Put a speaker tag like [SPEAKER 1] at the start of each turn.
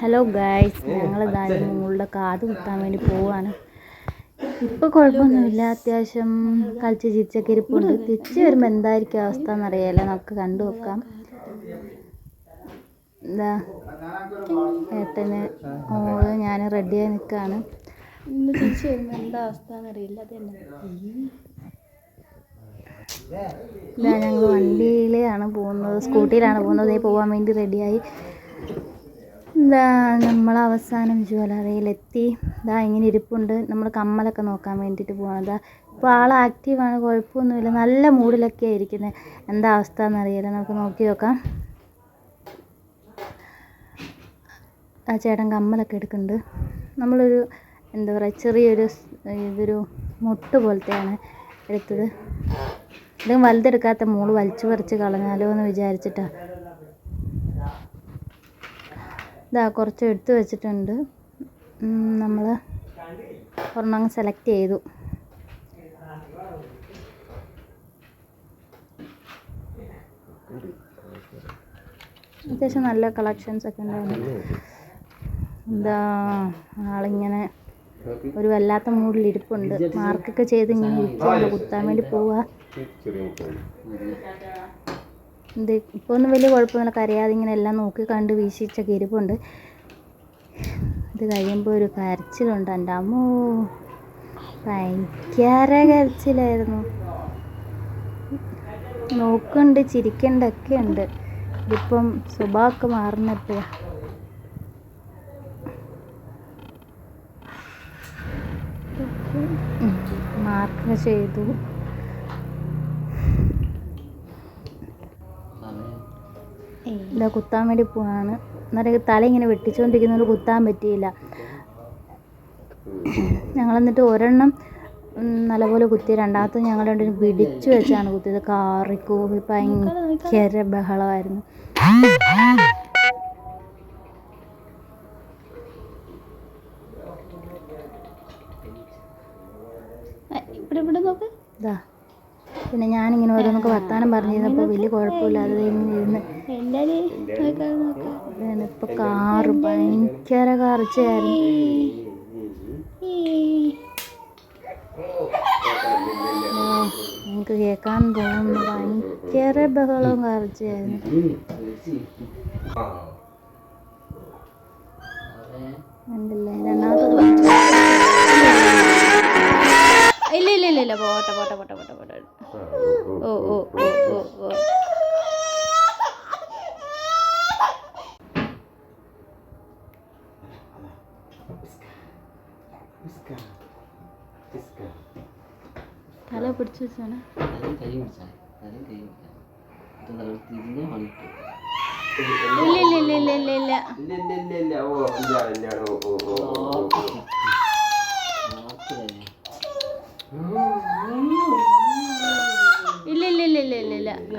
[SPEAKER 1] Hello guys ഞങ്ങൾ ഇതായാലും നിങ്ങളുടെ കാത് കുത്താൻ വേണ്ടി പോവാണ്. ഇപ്പൊ കുഴപ്പമൊന്നുമില്ല. അത്യാവശ്യം കളിച്ച് ചിരിച്ചൊക്കെ ഇരിപ്പുണ്ട്. തിരിച്ച് വരുമ്പോൾ എന്തായിരിക്കും അവസ്ഥ എന്നറിയാലോ. നമുക്ക് കണ്ടു നോക്കാം. എന്താ ഏട്ടന് മോൾ ഞാൻ റെഡിയായി നിൽക്കുകയാണ് ഇന്ന് തിരിച്ച് വരുമ്പോൾ എന്താ അവസ്ഥ എന്നറിയില്ല. അതന്നെ ഇല്ല ഞങ്ങൾ വണ്ടിയിലാണ് പോകുന്നത്. സ്കൂട്ടിയിലാണ് പോകുന്നത്. പോകാൻ വേണ്ടി റെഡിയായി എന്താ നമ്മൾ അവസാനം ജ്വലറിയിലെത്തി? ഇതാ ഇങ്ങനെ ഇരിപ്പുണ്ട്. നമ്മൾ കമ്മലൊക്കെ നോക്കാൻ വേണ്ടിയിട്ട് പോകണം ഇതാ ഇപ്പോൾ ആൾ ആക്റ്റീവാണ് കുഴപ്പമൊന്നുമില്ല നല്ല മൂഡിലൊക്കെ ഇരിക്കുന്നത് എന്താ അവസ്ഥ എന്നറിയില്ല നമുക്ക് നോക്കി നോക്കാം. ആ ചേട്ടൻ കമ്മലൊക്കെ എടുക്കുന്നുണ്ട്. നമ്മളൊരു എന്താ പറയുക ചെറിയൊരു ഇതൊരു മുട്ട് പോലത്തെയാണ് എടുത്തത്. അല്ലെങ്കിൽ വലുതെടുക്കാത്ത മൂൾ വലിച്ചു പറിച്ച് കളഞ്ഞാലോ എന്ന് വിചാരിച്ചിട്ടാ. ഇതാ കുറച്ച് എടുത്ത് വെച്ചിട്ടുണ്ട്. നമ്മൾ ഒരെണ്ണം സെലക്ട് ചെയ്തു. അത്യാവശ്യം നല്ല കളക്ഷൻസ് ഒക്കെ ഉണ്ടായിരുന്നു എന്താ ആളിങ്ങനെ ഒരു വല്ലാത്ത മൂഡിൽ ഇരിപ്പുണ്ട്. മാർക്കൊക്കെ ചെയ്ത് ഇങ്ങനെ ഇരിക്കുക കുത്താൻ വേണ്ടി പോവുക ഇത് ഇപ്പോൾ ഒന്നും വലിയ കുഴപ്പമൊന്നുമില്ല. കരയാതെ ഇങ്ങനെ എല്ലാം നോക്കി കണ്ട് വീശിച്ച ഇരിപ്പുണ്ട് ഇത് കഴിയുമ്പോൾ ഒരു കരച്ചിലുണ്ട്. എന്റെ അമ്മോ ഭയങ്കര കരച്ചിലായിരുന്നു. നോക്കുന്നുണ്ട് ചിരിക്കണ്ടൊക്കെ ഉണ്ട്. ഇതിപ്പം സ്വഭാവമൊക്കെ മാറുന്നപ്പോഴാണ് മാർക്ക് ചെയ്തു. ഇതാ കുത്താൻ വേണ്ടി പോവാണ്. അന്നേരം തല ഇങ്ങനെ വെട്ടിച്ചുകൊണ്ടിരിക്കുന്നതുകൊണ്ട് കുത്താൻ പറ്റിയില്ല. ഞങ്ങൾ എന്നിട്ട് ഒരെണ്ണം നല്ലപോലെ കുത്തി. രണ്ടാമത്തെ ഞങ്ങൾ രണ്ടും പിടിച്ചു വെച്ചാണ് കുത്തിയത്. കാറിക്കൂവി ഭയങ്കര ബഹളമായിരുന്നു. ഇവിടെ ഇവിടെ നോക്ക്. ഇതാ. പിന്നെ ഞാനിങ്ങനെ ഓരോന്നൊക്കെ വർത്താനം പറഞ്ഞിരുന്നപ്പോൾ വലിയ കുഴപ്പമില്ലാതെ ഇങ്ങനെ ഇരുന്ന് ഇപ്പൊ കാറ് ഭയങ്കര കാർച്ചയായിരുന്നു എനിക്ക് കേൾക്കാൻ തോന്നുന്നു ഭയങ്കര ബഹളവും കാർച്ചയായിരുന്നു ഉണ്ടല്ലേ രണ്ടാമത്തത് ഇല്ല ഇല്ല ഇല്ല ഇല്ല. പോട്ടെ പോട്ടെ പോട്ടെ. ഓ ഓ ഓ ഓ ഓ തല പിടിച്ചു വെച്ചാണ് ഇല്ല. ഇല്ല ഇല്ല ഇല്ല ഇല്ല. ഇല്ല
[SPEAKER 2] ഇല്ല ഇല്ല. ഇല്ല ഇല്ല ഓ ഓ ഓ
[SPEAKER 3] മാർക്ക് തന്നെ
[SPEAKER 1] ഇല്ല ഇല്ല ഇല്ല